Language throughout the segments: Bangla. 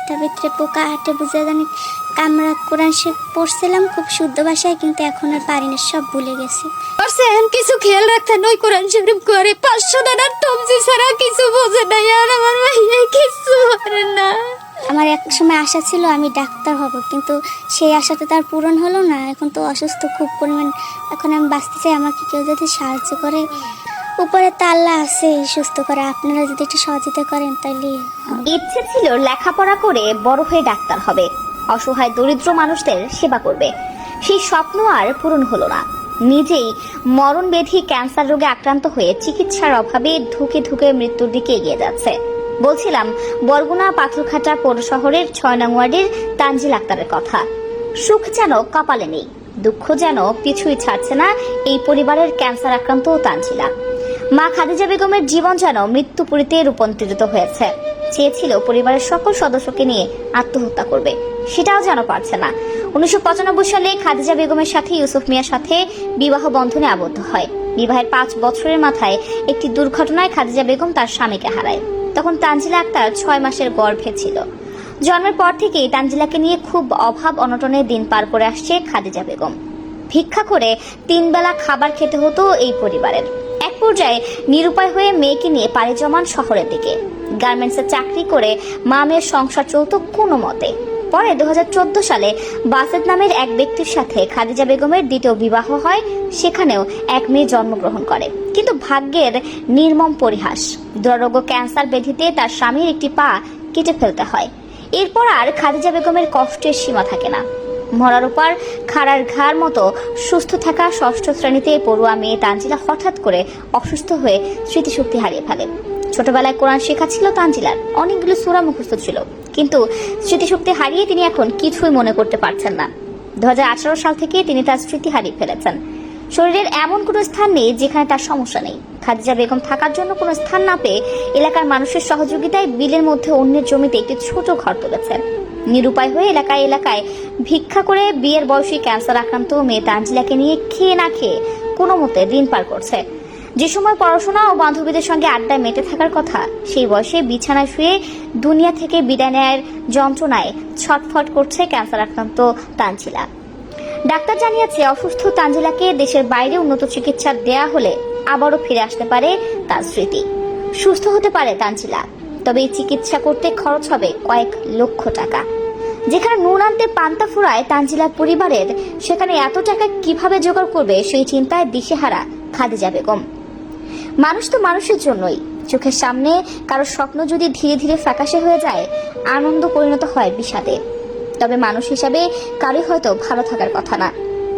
পেটটা ভিতরে পোকা হাঁটে বুঝে জানি কামরা কোরআন শিখ পড়ছিলাম খুব শুদ্ধ ভাষায় কিন্তু এখন আর পারি না সব ভুলে গেছি। পারছেন কিছু খেয়াল রাখতে নই কোরআন শরীফ করে। পাঁচশো টমজি ছাড়া কিছু বোঝে না আর আমার কিছু পারে না। আমার এক সময় আশা ছিল আমি ডাক্তার হব কিন্তু সেই আশাটা তার পূরণ হলো না। এখন তো অসুস্থ খুব পরিমাণ। এখন আমি বাঁচতে চাই আমাকে কেউ যদি সাহায্য করে। উপরে তো আল্লাহ আছে সুস্থ করে। আপনারা যদি একটু সহযোগিতা করেন তাহলে। ইচ্ছে ছিল লেখাপড়া করে বড় হয়ে ডাক্তার হবে। অসহায় দরিদ্র মানুষদের সেবা করবে। সেই স্বপ্ন আর পূরণ হলো না। নিজেই মরণ ব্যাধি ক্যান্সার রোগে আক্রান্ত হয়ে চিকিৎসার অভাবে ধুকে ধুকে মৃত্যুর দিকে এগিয়ে যাচ্ছে। বলছিলাম, বরগুনা পাথরঘাটা পৌর শহরের ছয় নং ওয়ার্ডের তানজিল আক্তারের কথা। সুখ যেন কপালে নেই, দুঃখ যেন পিছুই ছাড়ছে না এই পরিবারের ক্যান্সার আক্রান্ত তানজিলা। মা খাদিজা বেগমের জীবন যেন মৃত্যুপুরীতে রূপান্তরিত হয়েছে। চেয়েছিল পরিবারের সকল সদস্যকে নিয়ে আত্মহত্যা করবে, সেটাও যেন পারছে না। উনিশশো পঁচানব্বই সালে খাদিজা বেগমের সাথে ইউসুফ মিয়ার সাথে বিবাহ বন্ধনে আবদ্ধ হয়। বিবাহের পাঁচ বছরের মাথায় একটি দুর্ঘটনায় খাদিজা বেগম তার স্বামীকে হারায়। তখন তানজিলা আক্তার ছয় মাসের গর্ভে ছিল। জন্মের পর থেকেই তানজিলাকে নিয়ে খুব অভাব অনটনের দিন পার করে আসছে খাদিজা বেগম। ভিক্ষা করে তিন বেলা খাবার খেতে হতো এই পরিবারের। পর্যায়ে নিরুপায় হয়ে মেয়েকে নিয়ে পাড়ি জমান শহরের দিকে। গার্মেন্টসে চাকরি করে মা মেয়ের সংসার চলতো কোনো মতে। পরে দু হাজার চোদ্দ সালে বাসেদ নামের এক ব্যক্তির সাথে খাদিজা বেগমের দ্বিতীয় বিবাহ হয়, সেখানেও এক মেয়ে জন্মগ্রহণ করে। কিন্তু ভাগ্যের নির্মম পরিহাস, দুরারোগ্য ক্যান্সার ব্যাধিতে তার স্বামীর একটি পা কেটে ফেলতে হয়। এরপর আর খাদিজা বেগমের কষ্টের সীমা থাকে না। মরার উপর খাড়ার ঘাড় মতো সুস্থ থাকা ষষ্ঠ শ্রেণীতে পড়ুয়া মেয়ে তানজিলা হঠাৎ করে অসুস্থ হয়ে স্মৃতিশক্তি হারিয়ে ফেলে। ছোটবেলায় কোরআন শেখা ছিল তানজিলার, অনেকগুলো সুরা মুখস্থ ছিল। কিন্তু স্মৃতিশক্তি হারিয়ে তিনি এখন কিছুই মনে করতে পারছেন না। দু হাজার আঠারো সাল থেকে তিনি তার স্মৃতি হারিয়ে ফেলেছেন। শরীরের এমন কোনো স্থান নেই যেখানে তার সমস্যা নেই। খাদিজা বেগম থাকার জন্য কোনো স্থান না পেয়ে এলাকার মানুষের সহযোগিতায় বিলের মধ্যে অন্যের জমিতে একটি ছোট ঘর তুলেছেন। নিরুপায় হয়ে এলাকায় এলাকায় ভিক্ষা করে বিয়ের বয়সী ক্যান্সার আক্রান্ত মেয়ে তানজিলাকে নিয়ে খেয়ে না খেয়ে কোনো মতে দিন পার করছে। যে সময় পড়াশোনা ও বান্ধবীদের সঙ্গে আড্ডায় মেতে থাকার কথা, সেই বয়সে বিছানায় শুয়ে দুনিয়া থেকে বিদায় নেয়ার যন্ত্রণায় ছটফট করছে ক্যান্সার আক্রান্ত তানজিলা। ডাক্তার জানিয়েছে অসুস্থ তানজিলাকে দেশের বাইরে উন্নত চিকিৎসা দেয়া হলে আবারও ফিরে আসতে পারে তার স্মৃতি। সুস্থ হতে পারে তানজিলা, তবে এই চিকিৎসা করতে খরচ হবে কয়েক লক্ষ টাকা। যেখানে নুন আনতে পান্তা ফুরায় তানজিলার পরিবারের, সেখানে এত টাকা কীভাবে জোগাড় করবে সেই চিন্তায় দিশেহারা খাদিজা বেগম। মানুষ তো মানুষের জন্যই। চোখের সামনে কারও স্বপ্ন যদি ধীরে ধীরে ফ্যাকাশে হয়ে যায়, আনন্দ পরিণত হয় বিষাদে তবে মানুষ হিসাবে কারোই হয়তো ভালো থাকার কথা না।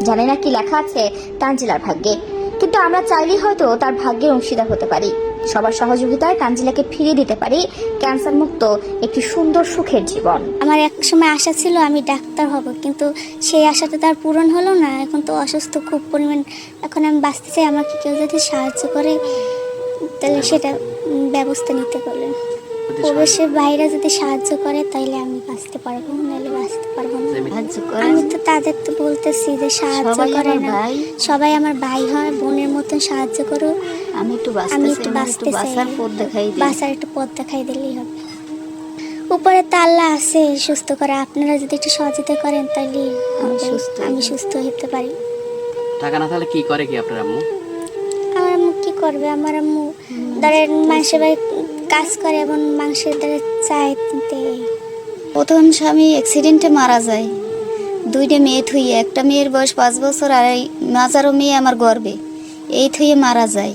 জানে না কি লেখা আছে তানজিলার ভাগ্যে। কিন্তু আমরা চাইলেই হয়তো তার ভাগ্যের অংশীদার হতে পারি। সবার সহযোগিতায় তানজিলাকে ফিরিয়ে দিতে পারি ক্যান্সার মুক্ত একটি সুন্দর সুখের জীবন। আমার এক সময় আশা ছিল আমি ডাক্তার হব, কিন্তু সেই আশাটা তার পূরণ হলো না। এখন তো অসুস্থ খুব পরিমাণ। এখন আমি বাঁচতে চাই, আমাকে কেউ যদি সাহায্য করে, তাহলে সেটা ব্যবস্থা নিতে বলেন। প্রবেশের বাইরে যদি সাহায্য করে তাইলে আমি বাঁচতে পারব নাহলে বাঁচতে পারব না। সাহায্য করে। আমি তো তাদের তো বলতেছি যে সাহায্য করে না। সবাই আমার ভাই হয় বোনের মতন সাহায্য করো। আমি একটু আমি একটু বাঁচতে একটু চাই। বাঁচার পথ দেখাই বাঁচার একটু পথ দেখাই দিলেই হবে। উপরে তো আল্লাহ আছে সুস্থ করে। আপনারা যদি একটু সহযোগিতা করেন তাহলে আমি সুস্থ আমি সুস্থ হতে পারি। টাকা না থাকলে কি করে কি আপনার আম্মু? আমার আম্মু কি করবে? আমার আম্মু ধরেন মাংসের বাড়ি কাজ করে এবং মাংসের দ্বারা চাই প্রথম স্বামী অ্যাক্সিডেন্টে মারা যায়। দুইটা মেয়ে থুইয়ে, একটা মেয়ের বয়স পাঁচ বছর আর এই মাজারও মেয়ে আমার গর্বে। এই থুইয়ে মারা যায়।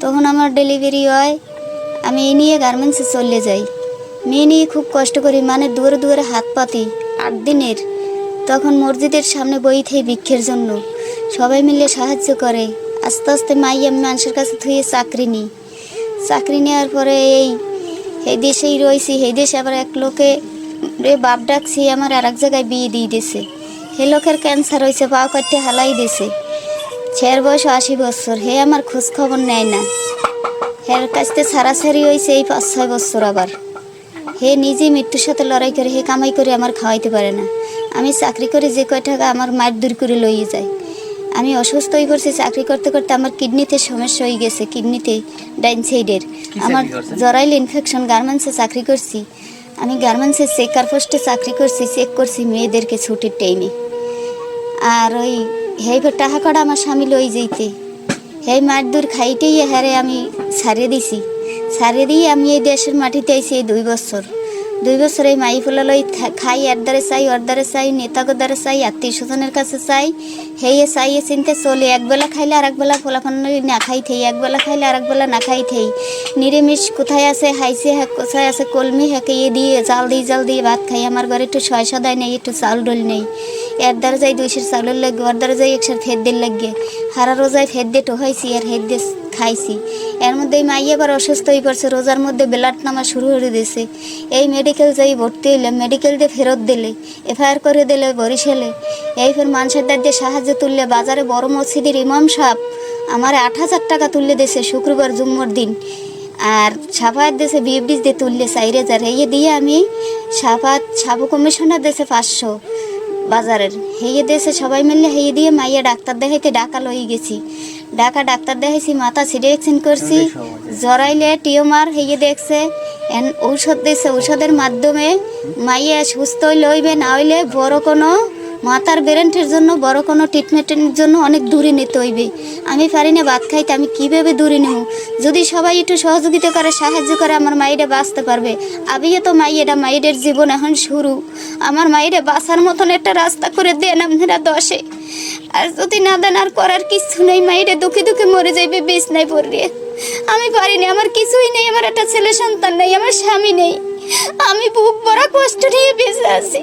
তখন আমার ডেলিভারি হয়, আমি এই নিয়ে গার্মেন্টসে চলে যাই। মেয়ে নিয়ে খুব কষ্ট করি মানে দূরে দূরে হাত পাতি। আট দিনের। তখন মসজিদের সামনে বই থেই ভিক্ষের জন্য। সবাই মিলে সাহায্য করে। আস্তে আস্তে মাই আমি মানুষের কাছে থুয়ে চাকরি নিই। চাকরি নেওয়ার পরে এই এই দেশেই রয়েছি, এই দেশে আবার এক লোকে বাপ ডাকছি, আমার আর এক জায়গায় বিয়ে দিয়ে দিছে হে লোকের ক্যান্সার হয়েছে পাও কাটতে হালাই দিছে ছের বয়স আশি বছর, হে আমার খোঁজ খবর নেয় না। হের কাছতে ছাড়াছাড়ি হয়েছে এই পাঁচ ছয় বছর আবার। হে নিজে মৃত্যুর সাথে লড়াই করে, হে কামাই করে আমার খাওয়াইতে পারে না। আমি চাকরি করে যে কয় টাকা আমার মায়ের দূর করে লইয়ে যায় আমি অসুস্থ হয়ে পড়ছি চাকরি করতে করতে আমার কিডনিতে সমস্যা হয়ে গেছে কিডনিতে ডাইন সাইডের। আমার জরাইল ইনফেকশন গার্মেন্টসে চাকরি করছি। আমি গার্মেন্টসের চেকার পোস্টে চাকরি করছি চেক করছি মেয়েদেরকে ছুটির টাইমে আর ওই হেইবার টাকা কড়া আমার স্বামী লই যেতে হেই মাঠ দূর খাইতেই হারে আমি সারিয়ে দিছি। সারিয়ে দিয়ে আমি এই দেশের মাটিতে আইছি এই দুই বছর। দুই বছর এই মাই ফুলা খাই, এর দ্বারে চাই, ওর দ্বারে চাই, নেতাগো দ্বারে চাই, আত্মীয় স্বজনের কাছে চাই, হেয়ে চাই, এ চিনতে চলে। একবেলা খাইলে আর একবেলা ফোলাফান না খাই থেই একবেলা খাইলে আর একবেলা না খাই থেই। নিরামিষ কোথায় আছে? হাইছে হ্যাঁ কোথায় আছে কলমি? হ্যাঁকে ইয়ে দিয়ে জাল দিয়ে জাল দিয়ে ভাত খাই। আমার ঘরে একটু ছয় সদায় নেই, একটু চাল ডোল নেই। এর যাই দুইশের চাউলের লাগবে ওর যাই একশোর ফের দিয়ে লাগবে হারা রোজায় ফের দিয়ে টোহাইছি আর হের দিয়ে খাইছি। এর মধ্যে এই মাই এবার অসুস্থ হয়ে পড়ছে, রোজার মধ্যে ব্লাড নামা শুরু করে দিয়েছে। এই মেডিকেল যাই ভর্তি হইলে মেডিকেল দিয়ে ফেরত দিলে, এফআইআর করে দিলে, বরিশালে। এই ফের মানুষের দ্বার দিয়ে সাহায্য তুললে বাজারে বড় মসজিদের ইমাম সাহেব আমার আট হাজার টাকা তুললে দিয়েছে শুক্রবার জুম্মর দিন। আর সাফাত দেশে বিএফডিস দিয়ে তুললে চার হাজার এই দিয়ে আমি সাফাত সাবু কমিশনার দেশে পাঁচশো বাজারের। হেয়ে দেশে সবাই মিললে হেয়ে দিয়ে মাইয়া ডাক্তার দেখাইতে ডাকা লই গেছি। ডাকা ডাক্তার দেখাইছি মাথা সিরিয়েকশন করছি জরাইলে টিউমার হেয়ে দেখছে এন ঔষধ দিয়েছে ঔষধের মাধ্যমে মাইয়া সুস্থ লইবে হইবে না হইলে বড় কোনো মাথার বেরেন্টের জন্য, বড় কোনো ট্রিটমেন্টের জন্য অনেক দূরে নিতে হইবে। আমি পারি না ভাত খাইতে, আমি কীভাবে দূরে নেব? যদি সবাই একটু সহযোগিতা করে, সাহায্য করে, আমার মাইরে বাঁচতে পারবে। আবিও তো মাইয়েরা মাইরের জীবন এখন শুরু। আমার মাইরে বাঁচার মতন একটা রাস্তা করে দেন আপনারা দশে। আর যদি না দেন, আর করার কিছু নেই। মাইরে দুঃখে দুঃখে মরে যাইবে বেশ নাই পড়িয়ে আমি পারিনি আমার কিছুই নেই, আমার একটা ছেলে সন্তান নেই, আমার স্বামী নেই। আমি বুক বড় কষ্ট নিয়ে বেঁচে আছি।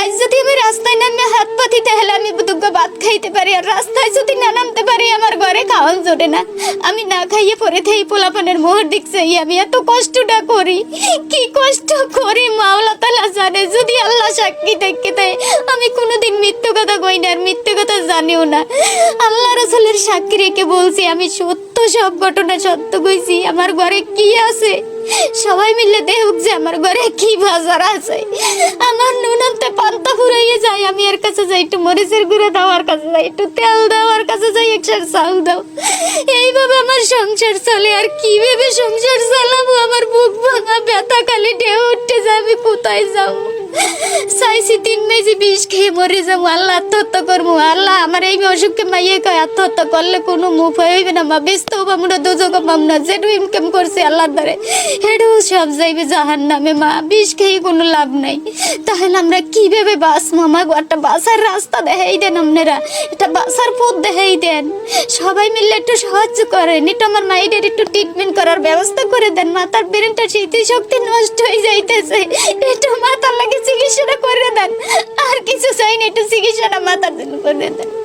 আজ যদি আমি রাস্তায় নামে হাত পাতি, তাহলে আমি দুগ্গ ভাত খাইতে পারি। আর রাস্তায় যদি না নামতে পারি, আমার ঘরে খাওয়ান জোটে না। আমি না খাইয়ে পরে থেই পোলাপানের মোহর দেখছে আমি এত কষ্টটা করি। কি কষ্ট করি, মাওলা তালা জানে। যদি আল্লাহ সাক্ষী দেখতে দেয়, আমি কোনোদিন মৃত্যু কথা কই না আর মৃত্যু কথা জানিও না। আল্লাহ রসুলের সাক্ষী রেখে বলছি, আমি সত্য সব ঘটনা সত্য কইছি। আমার ঘরে কি আছে? সবাই মিলে দেখুক যে আমার ঘরে কি বাজার আছে? আমার নুনতে পান্তা ফুরাইয়ে যায়, আমি এর কাছে যাই, একটু মরিচের গুঁড়ো দেওয়ার কাছে যাই, একটু তেল দেওয়ার কাছে যাই একশো চাল দাও। এইভাবে আমার সংসার চলে, আর কীভাবে সংসার চালাবো? আমার বুক ভাঙা ব্যথা, খালি ঢেউ উঠতে যায়, আমি কোথায় যাব? চাইছি তিন মেজি বিষ খেয়ে মরে যাব, আল্লাহ আত্মহত্যা করব। আল্লাহ আমার এই অসুখকে মাইয়ে কয় আত্মহত্যা করলে কোনো মুখ হইবে না, মা। ব্যস্ত হব আমরা দুযোগ পাম না যেটু ইনকাম করছি, আল্লাহর দ্বারে। হেডু সব যাইবে জাহান নামে মা। বিষ খেয়ে কোনো লাভ নাই। তাহলে আমরা কীভাবে বাস মামা একটা বাসার রাস্তা দেখাই দেন আপনারা। একটা বাসার পথ দেখাই দেন। সবাই মিলে একটু সাহায্য করেন। একটু আমার মাইডের একটু ট্রিটমেন্ট করার ব্যবস্থা করে দেন। মাথার ব্রেনটা স্মৃতি শক্তি নষ্ট হয়ে যাইতেছে। একটু মাথার লাগে চিকিৎসাটা করে দেন। আর কিছু চাই না, একটু চিকিৎসাটা মাথার জন্য করে দেন।